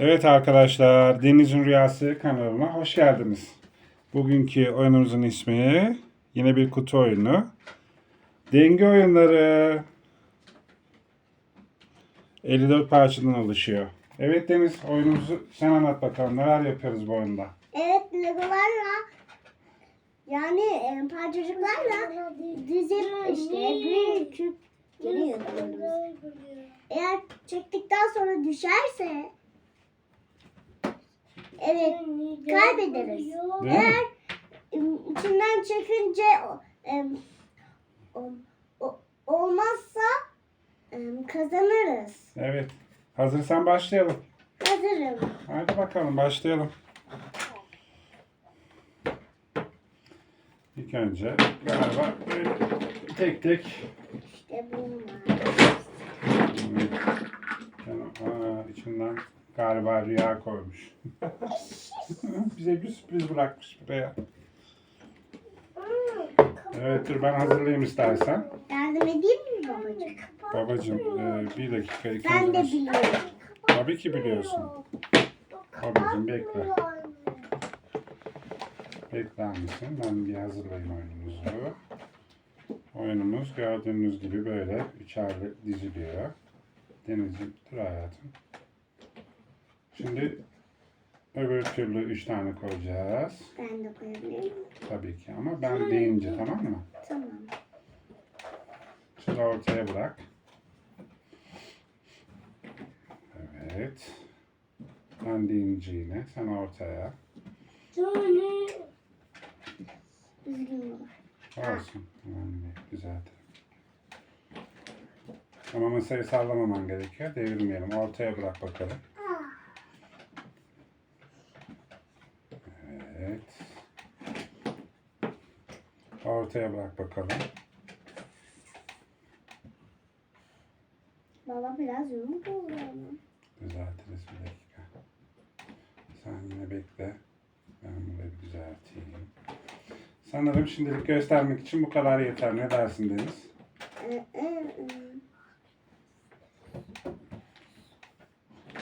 Evet arkadaşlar, Deniz'in Rüyası kanalına hoş geldiniz. Bugünkü oyunumuzun ismi yine bir kutu oyunu. Denge oyunları. 54 parçadan oluşuyor. Evet Deniz, oyunumuzu sen anlat bakalım. Neler yapıyoruz bu oyunda? Evet legolarla yani e, parçacıklarla dizip işte bir küpleri yapıyoruz. Eğer çektikten sonra düşerse evet kaybederiz. Değil mi? Eğer içinden çekince o- olmazsa kazanırız. Evet. Hazırsan başlayalım. Hazırım. Hadi bakalım başlayalım. İlk önce galiba böyle tek tek İşte bunlar. Aa, içinden galiba rüya koymuş. Bize bir sürpriz bırakmış buraya. Evet dur ben hazırlayayım istersen. Yardım edeyim mi babacığım? Babacım e, bir dakika ilk Ben de biliyorum. Tabii ki biliyorsun. Babacım bekle. Bekler misin? Ben bir hazırlayayım oyunumuzu. Oyunumuz gördüğünüz gibi böyle üçerli diziliyor. Denizciğim dur hayatım. Şimdi öbür türlü üç tane koyacağız. Ben de koyabilirim. Tabii ki ama ben deyince tamam mı? Tamam. Şimdi ortaya bırak. Evet. Ben deyince yine sen ortaya. Düzgün baba. Olsun. Önemli. Güzel. Ama masayı sallamaman gerekiyor. Devirmeyelim. Ortaya bırak bakalım. Evet. Ortaya bırak bakalım. Baba biraz yumuk oldu ama. Düzeltiriz bir dakika. Sen yine bekle. Ben burayı bir düzelteyim. Sanırım şimdilik göstermek için bu kadar yeter. Ne dersin Deniz? Ee, e, e.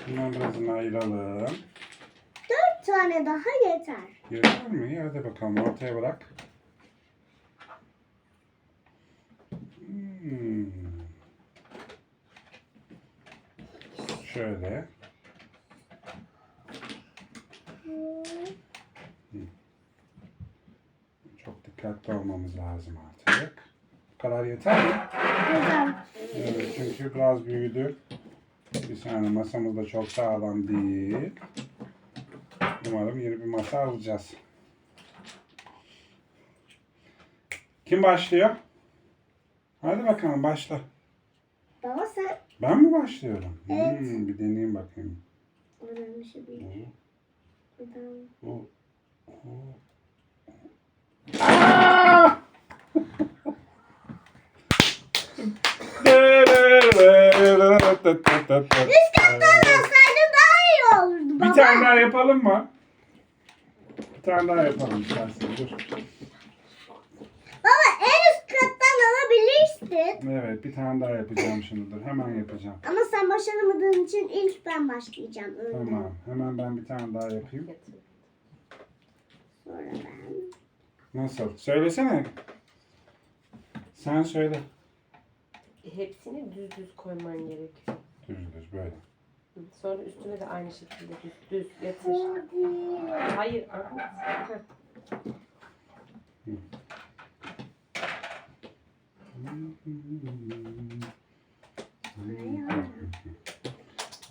Bundan birazını ayıralım. Dört tane daha yeter. Yeter mi? Hadi bakalım ortaya bırak. Şöyle. Çok dikkatli olmamız lazım artık. Bu kadar yeter mi? Güzel. Evet, çünkü biraz büyüdü. Bir saniye masamız da çok sağlam değil. Umarım yeni bir masa alacağız. Kim başlıyor? Hadi bakalım başla. Ben mi başlıyorum? Evet. Hmm, bir deneyeyim bakayım. Oradan bir şey bir. Buradan. O, o. Aa! Üst kattan alsaydın daha iyi olurdu baba. Bir tane daha yapalım mı? Bir tane daha yapalım istersen. Dur. Baba en üst kattan alabilirsin. Evet bir tane daha yapacağım şimdi. Dur hemen yapacağım. Ama sen başaramadığın için ilk ben başlayacağım. Önce. Tamam. Hemen ben bir tane daha yapayım. Sonra ben. Nasıl? Söylesene. Sen söyle. Hepsini düz düz koyman gerekiyor. Düz düz böyle. Sonra üstüne de aynı şekilde düz düz yatır. Hayır. Heh.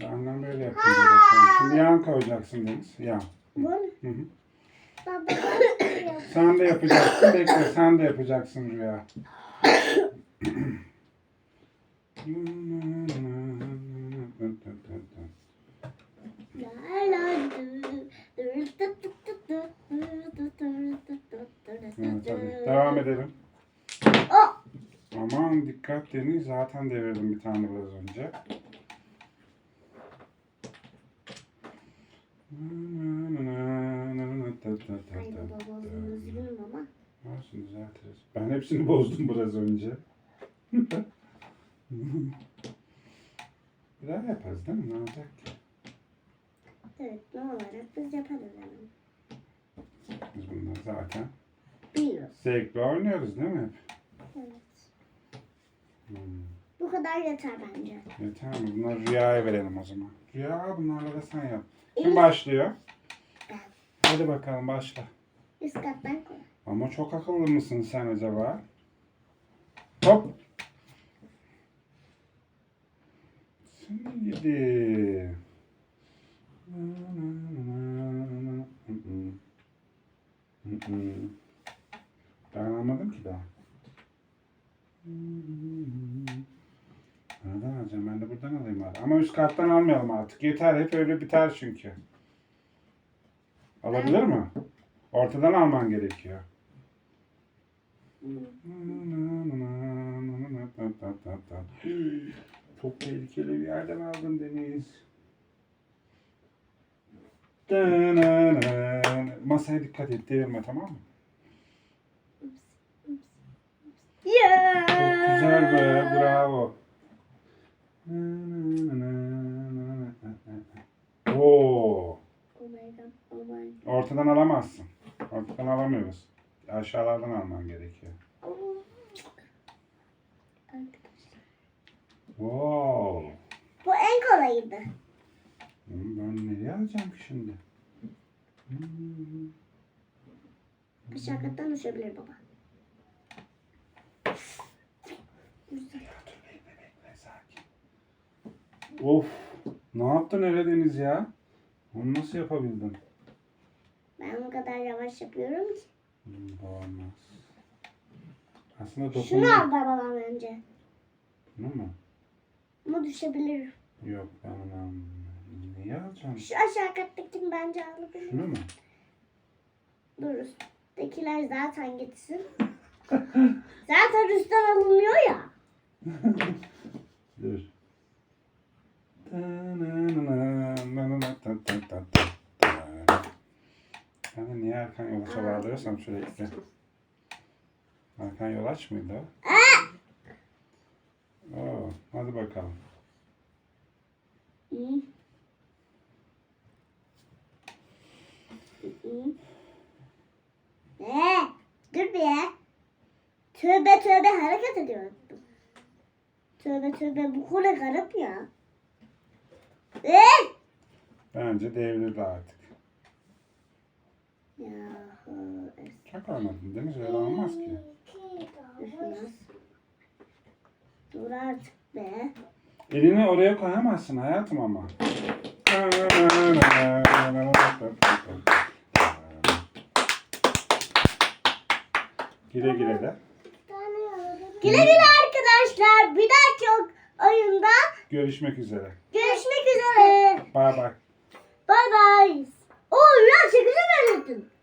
Annem böyle bakalım. Şimdi yan koyacaksın Deniz. Yan. Bu ne? Hı hı. Baba Sen de yapacaksın. Bekle sen de yapacaksın Rüya. Evet, hadi. Devam edelim. Dikkat Deniz. Zaten devirdim bir tane biraz önce. Ay baba bozdum üzgünüm ama. Olsun düzeltiriz. Ben hepsini bozdum biraz önce. bir daha yaparız değil mi? Ne olacak ki? Evet ne olarak biz yaparız hemen. Biz bunları zaten Biliyoruz. zevkle oynuyoruz değil mi? Evet. Hmm. Bu kadar yeter bence. Yeter mi? Bunları Rüya'ya verelim o zaman. Rüya bunlarla da sen yap. Kim İlk başlıyor? Ben. Hadi bakalım başla. üst kattan koy. Ama çok akıllı mısın sen acaba? Hop. Seni gidi. Ben anlamadım ki daha. Nereden alacağım? Ben de buradan alayım bari. Ama üst kattan almayalım artık. Yeter. Hep öyle biter çünkü. Alabilir mi? Ortadan alman gerekiyor. Çok tehlikeli bir yerden aldın Deniz. Masaya dikkat et devirme tamam mı? Yeah. Çok güzel be bravo. Oo, ortadan alamazsın. Ortadan alamıyoruz. Aşağılardan alman gerekiyor. Arkadaşlar. Wow. Bu en kolayıydı. Ben nereye alacağım ki şimdi? Hmm. Aşağı kattan düşebilir baba. Güzel. Dur bekle bekle sakin. Of. Ne yaptın öyle Deniz ya? Onu nasıl yapabildin? Ben o kadar yavaş yapıyorum ki. Hmm, bu olmaz. Aslında dokun. Şunu al babam önce. Şunu mu? Ama düşebilir. Yok ben onu almam. Neyi alacağım? Şu aşağı kattakini bence alabilir. Şunu mu? Dur üsttekiler zaten gitsin. zaten üstten alınıyor ya. Dur. De niye Erkan Yolaç'a bağlıyorsam sürekli. Erkan Yolaç mıydı o? Oo, hadi bakalım. Ne? Dur bir ya. Tövbe tövbe hareket ediyorum. Tövbe tövbe bu kule garip ya. Bence devrildi artık. Çok oynadın değil mi? Öyle olmaz ki. Dur artık be. Elini oraya koyamazsın hayatım ama. Güle güle de. Güle güle arkadaşlar. Bir dahaki oyunda Görüşmek üzere. görüşmek Bay bay. Bay bay. Oo ya çekici ettim. Aa,